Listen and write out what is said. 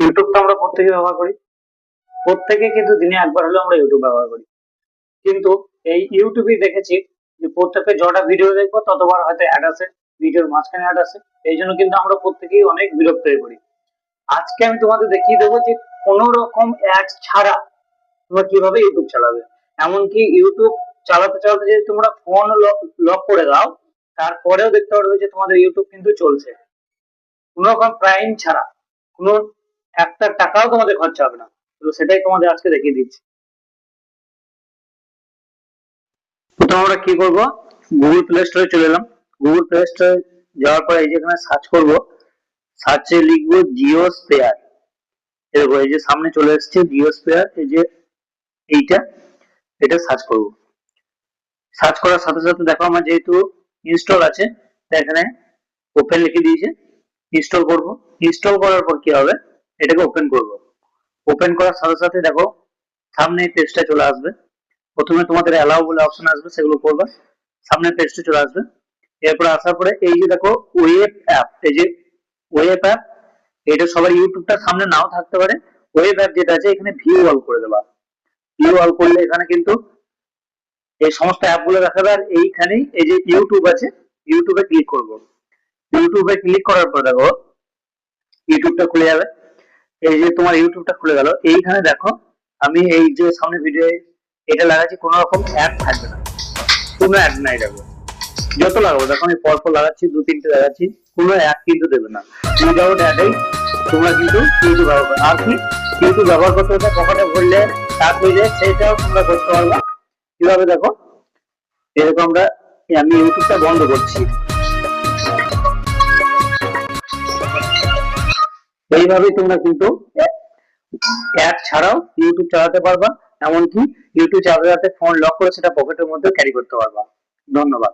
YouTube তো আমরা প্রত্যেকে ব্যবহার করি। প্রত্যেকে কিন্তু দিনে একবার হলেও আমরা ইউটিউব ব্যবহার করি। কিন্তু এই ইউটিউবে দেখেছি যে প্রত্যেকে যটা ভিডিও দেখব, ততবার হয়তো অ্যাড আসে ভিডিওর মাঝখানে অ্যাড আসে। এই জন্য কিন্তু আমরা প্রত্যেকেই অনেক বিরক্ত হয়ে পড়ি। আজকে আমি তোমাদের দেখিয়ে দেবো যে কোনো রকম অ্যাড ছাড়া তোমরা কীভাবে ইউটিউব চালাবে। এমনকি ইউটিউব চালাতে চালাতে যদি তোমরা ফোন লক করে দাও, তারপরেও দেখতে পারবে যে তোমাদের ইউটিউব কিন্তু চলছে। কোনো রকম প্রাইম ছাড়া, কোনো একটা টাকাও তোমাদের খরচা হবে না। তো সেটাই তোমাদের আজকে দেখিয়ে দিচ্ছি। প্রথমে আমরা কি করব? গুগল প্লে স্টোরে চলে এলাম। গুগল প্লে স্টোরে যাওয়ার পরে এই যে এখানে সার্চ করব সার্চে লিখব জিও স্পেয়ার এরকম, এই যে সামনে চলে এসেছে জিও স্পেয়ার এই যে এইটা, এটা সার্চ করব। সার্চ করার সাথে সাথে দেখো আমার যেহেতু ইনস্টল আছে এখানে ওপেন লিখে দিয়েছে। ইনস্টল করব। ইনস্টল করার পর কি হবে? এটাকে ওপেন করব। ওপেন করার সাথে সাথে দেখো সামনে পেজটা চলে আসবে। প্রথমে তোমাদের অ্যালাউ বলে অপশন আসবে, সেগুলো করবে। সামনে পেজটা চলে আসবে। এরপর আসার পরে এই যে দেখো ওয়েব অ্যাপ এই যে ওয়েব অ্যাপ এটা সবার ইউটিউবটা সামনে নাও থাকতে পারে। ওয়েব অ্যাপ যেটা আছে, এখানে ভিউ অল করে দেবা। ভিউ অল করলে এখানে কিন্তু এই সমস্ত অ্যাপগুলো দেখাবে, আর এইখানেই এই যে ইউটিউব আছে ইউটিউবে ক্লিক করব। ইউটিউবে ক্লিক করার পর দেখো ইউটিউবটা খুলে যাবে। এই যে তোমার ইউটিউবটা খুলে গেল, এইখানে দেখো, আমি এই যে সামনে ভিডিও এটা লাগাচ্ছি, কোনো রকম অ্যাড থাকবে না। কোনো অ্যাড নাই দেখো। যত লাগাবো, দেখো আমি পরপর লাগাচ্ছি, দু তিনটে লাগাচ্ছি, কোনো অ্যাড কিন্তু দেবে না। উইদাউট অ্যাডেই তোমরা কিন্তু ইউটিউব ব্যবহার করো। আর কি? ইউটিউব ব্যবহার করতে হতে পকেটে ভরলে হয়ে যায় সেটাও তোমরা করতে পারবা। কীভাবে দেখো? এরকম আমরা, আমি ইউটিউবটা বন্ধ করছি। এইভাবেই তোমরা কিন্তু অ্যাপ ছাড়াও ইউটিউব চালাতে পারবা। এমনকি ইউটিউব চালাতে ফোন লক করে সেটা পকেটের মধ্যে ক্যারি করতে পারবা। ধন্যবাদ।